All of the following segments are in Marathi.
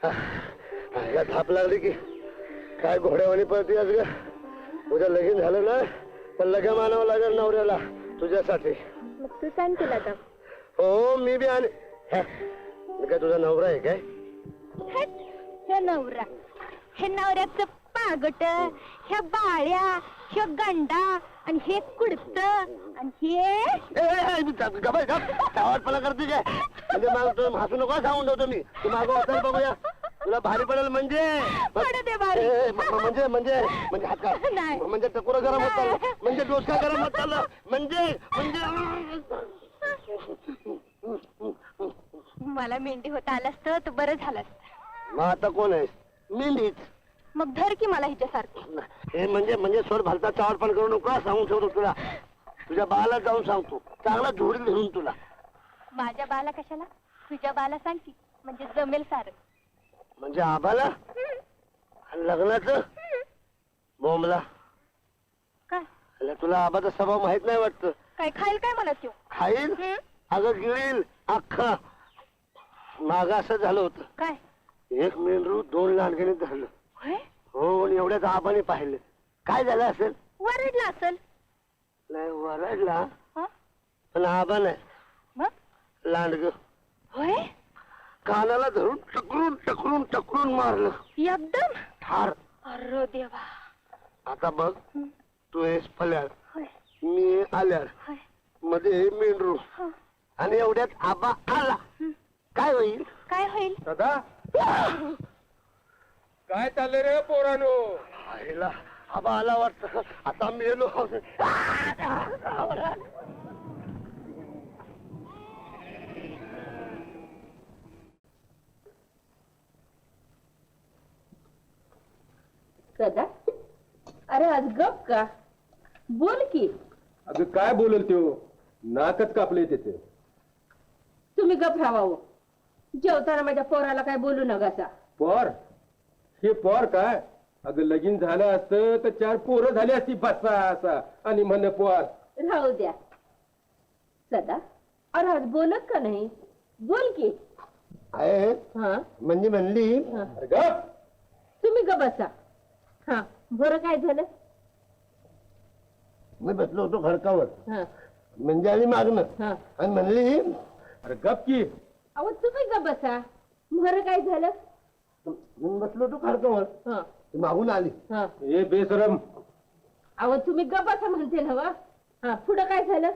आईला थाप लागली की काय घोड्यावानी पळती आज ग? उद्या लगीन झालं ना तर लग्या मानावं लागेल नवऱ्याला तुझ्यासाठी. मग तू सांग तिला तर. हो मी बी आणि मी काय तुझा नवरा आहे काय? हे नवरा. हे नवऱ्याचं पागट ह्या बाळ्या ह्या गंडा आणि हे कुडत आणि हे. चावटपणा करते काय? म्हणजे मला तू हसू नको सांगून ठेवतो मी. तू मागं वाचाल बघूया. तुला भारी पडेल म्हणजे. पडू दे भारी. ए, ए, म- म- म्हणजे म्हणजे म्हणजे हात का नाही. म्हणजे टकुरा गरम होत चाललं. म्हणजे डोसका गरम होत चाललं. म्हणजे म्हणजे मला मेंढी होता आलास तर तू बरं झालं असतं. मग आता कोण आहे मेंढीच. मग धर की मला हिच्यासारखी. हे म्हणजे म्हणजे सोड भलता चावटपण करू नको सांगून ठेवतो तुला. तुझ्या बाला जाऊन सांगतो. चांगला झोडी धरून तुला. माझ्या बाला कशाला? तुझ्या बाला सांग की म्हणजे जमेल सारं. म्हणजे आबाला? आणि लग्नाचं? बोंबला. काय? अरे तुला आबाचा स्वभाव माहीत नाही वाटत. काय खाईल काय मला त्यो? खाईल? हं? अगं गिळील अख्खा. माग असं झालं होतं. काय? एक मेंढरू दोन लहानगिणी धरलं. होय? हो एवढ्याच आबाने पाहिलं. काय झालं असेल? वरडला असल. नाही वरडला? हं? पण आबा नाही मग? लांडग. होय? कानाला धरून टकरून टकरून टकरून मारलं. एकदम? ठार. अरे देवा. आता बघ. तू फल्याड होय. मी आल्याड होय. मध्ये मेंढरू. हं. आणि एवढ्यात आबा आला. काय होईल? काय होईल? दादा? काय चाललंय रे पोरानो? आईला आबा आला वाटत. आता मेलो सदा अरे आज गप का? बोल की. अगं काय बोलल त्यो? नाकच कापले त्याचे तुम्ही गप राहावं. जेवताना माझ्या पोराला काय बोलू नकासा पोर? हे पोर काय? अगं लगीन झालं असतं तर चार पोरं झाली असती बसा असा. आणि म्हण पोर. राहू द्या. सदा अरे आज बोलत का नाही? बोल की. आहे. हा. म्हणजे म्हणली हा. अरे गप. तुम्ही ग बसा. हा बरं काय झालं? मी बसलो होतो खडकावर. हा. म्हणजे आणि मागणं हा. आणि म्हणली अरे गप की. अहो तुम्ही ग बसा. बरं काय झालं? मी बसलो होतो खडकावर. हा. ती मागून आली. हा. ए बेसरम अहो तुम्ही ग बसा म्हणते ना वा. हा पुढं काय झालं?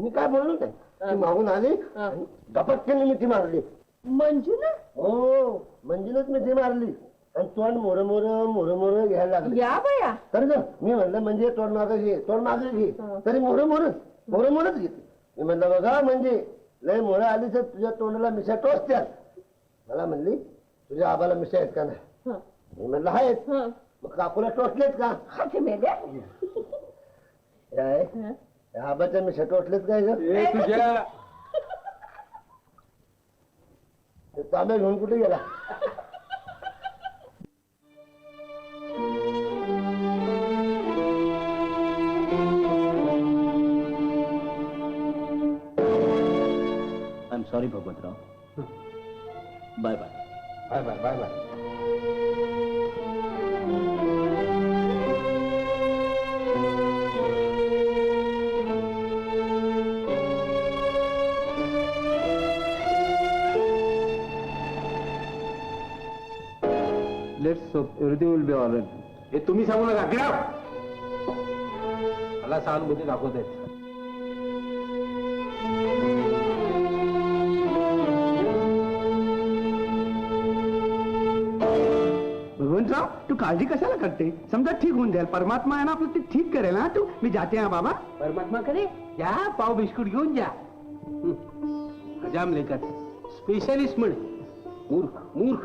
मी काय बोललो नाही. ती मागून आली हा. आणि गपटकन मी ती मारली. मंजू ना? हो मंजिनच मी ती मारली. आणि तोंड मोर मोर मोर मोर घ्यायला लागली. या बया. तर ग मी म्हणलं म्हणजे तोंड मागं घे तोंड मागं घे. तरी मोर मोरच मोर मोरच घेते मी म्हणलं बघा म्हणजे लय मोर आली तर तुझ्या तोंडाला मिशा टोचत्यात. मला म्हणली तुझ्या आबाला मिशा आहेत का नाही? हा. मी म्हणलं आहेत. हा. मग काकूला टोचलेत का? हात मेल्या काय? हा. या आबाच्या मिशा टोचलेत काय ग ए तुझ्या. ते तांबे घेऊन कुठे गेला? I am sorry Bhagwantrao bye bye bye bye bye bye. तुम्ही सांगू नका. दाखल मला सहानुभूती म्हणजे दाखवते काळजी कशाला करते? समजा ठीक होऊन जाईल. परमात्मा आहे ना आपलं ते ठीक करेल ना तू? मी जाते हा बाबा. परमात्मा कडे या पाव बिस्कुट घेऊन जा. हजाम लेकर. स्पेशलिस्ट म्हण. मूर्ख मूर्ख.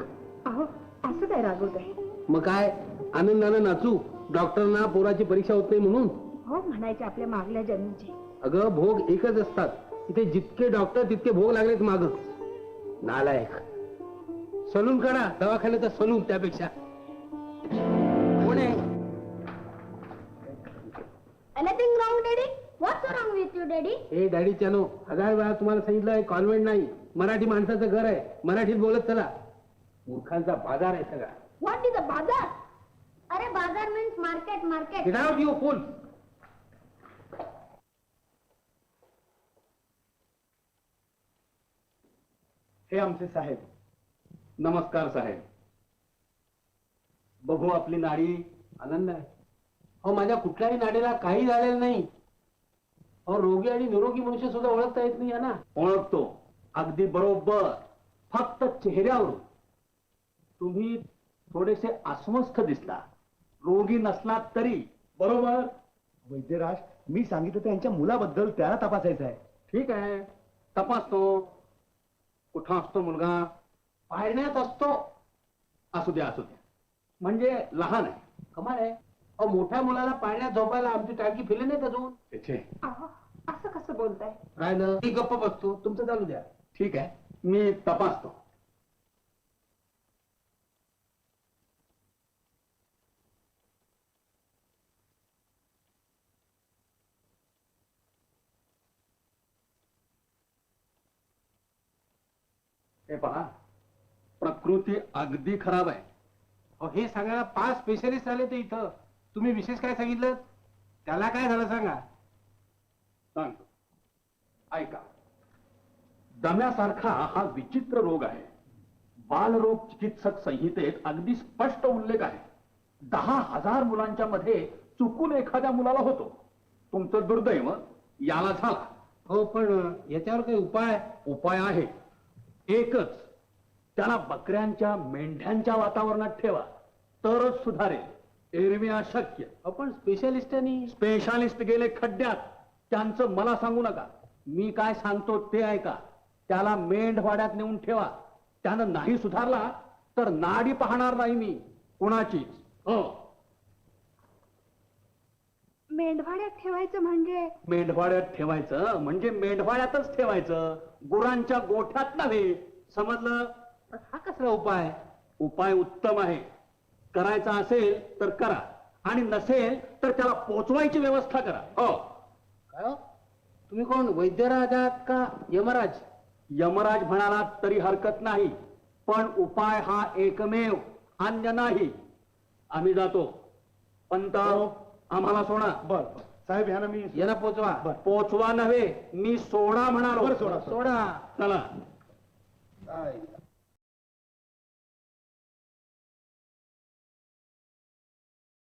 अहो असं काय रागवत आहे मग काय? आनंदानं नाचू. डॉक्टरना पोराची परीक्षा होत नाही म्हणून. हो म्हणायचे आपल्या मागल्या जन्मीचे अगं भोग एकच असतात. इथे जितके डॉक्टर तितके भोग लागलेत माग. नालायक. सलून काढा. दवाखान्याचा सलून त्यापेक्षा. Anything wrong, Daddy? What's wrong with you, Daddy? Daddy ए डॅडी चानो हजार वेळा तुम्हाला सांगितलं कॉन्व्हेंट नाही. मराठी माणसाचं घर आहे. मराठीत बोलत चला. मूर्खांचा बाजार आहे सगळा. व्हॉट इज अ बाजार अरे bazaar means market market Get out, you fool! हे आमचे साहेब. नमस्कार साहेब. बघू आपली नाडी आनंद आहे. अहो माझ्या कुठल्याही नाडीला काही झालेलं नाही. अहो रोगी आणि निरोगी मनुष्य सुद्धा ओळखता येत नाही ना? ओळखतो. अगदी बरोबर. फक्त चेहऱ्यावरून. तुम्ही थोडेसे अस्वस्थ दिसता रोगी नसलात तरी. बरोबर? वैद्यराज मी सांगितलं त्यांच्या मुलाबद्दल त्याला तपासायचं आहे. ठीक आहे. तपासतो. कुठं असतो मुलगा? पाळण्यात असतो. असू द्या असू द्या. म्हणजे लहान आहे. कमाल आहे. अहो मोठ्या मुलाला पाळण्यात झोपायला आमची टाकी फिरली नाही अजून त्याचे असं कसं बोलताय? राहिलं मी गप्प बसतो. तुमचं चालू द्या. ठीक आहे. मी तपासतो. हे पहा प्रकृती अगदी खराब आहे. अहो हे सांगायला पाच स्पेशलिस्ट आले ते इथं. तुम्ही विशेष काय सांगितलं? त्याला काय झालं सांगा? सांगतो. ऐका. दम्यासारखा हा विचित्र रोग आहे. बालरोग चिकित्सक संहितेत अगदी स्पष्ट उल्लेख आहे. दहा हजार मुलांच्या मध्ये चुकून एखाद्या मुलाला होतो. तुमचं दुर्दैव याला झाला. हो पण याच्यावर काही उपाय? उपाय आहे. एकच त्याला बकऱ्यांच्या मेंढ्यांच्या वातावरणात ठेवा. तरच सुधारेल. एरवी अशक्य. आपण स्पेशलिस्टांनी स्पेशालिस्ट गेले खड्ड्यात. त्यांचं मला सांगू नका. मी काय सांगतो ते ऐका. त्याला मेंढवाड्यात नेऊन ठेवा. त्यानं नाही सुधारला तर नाडी पाहणार नाही मी. कुणाचीच. हो. मेंढवाड्यात ठेवायचं म्हणजे? मेंढवाड्यात ठेवायचं म्हणजे मेंढवाड्यातच ठेवायचं. गुरांच्या गोठ्यात नव्हे. समजलं? पण हा कसला उपाय? उपाय उत्तम आहे. करायचा असेल तर करा. आणि नसेल तर त्याला पोचवायची व्यवस्था करा. हो. काय हो? तुम्ही कोण? वैद्यराज आहात का? यमराज? यमराज म्हणाला तरी हरकत नाही. पण उपाय हा एकमेव अन्य नाही. आम्ही जातो. पंत आम्हाला सोडा. बर साहेब ह्यानं मी यांना पोचवा. पोचवा नव्हे मी सोडा म्हणालो. बरं, सोडा, सोडा. चला. काय?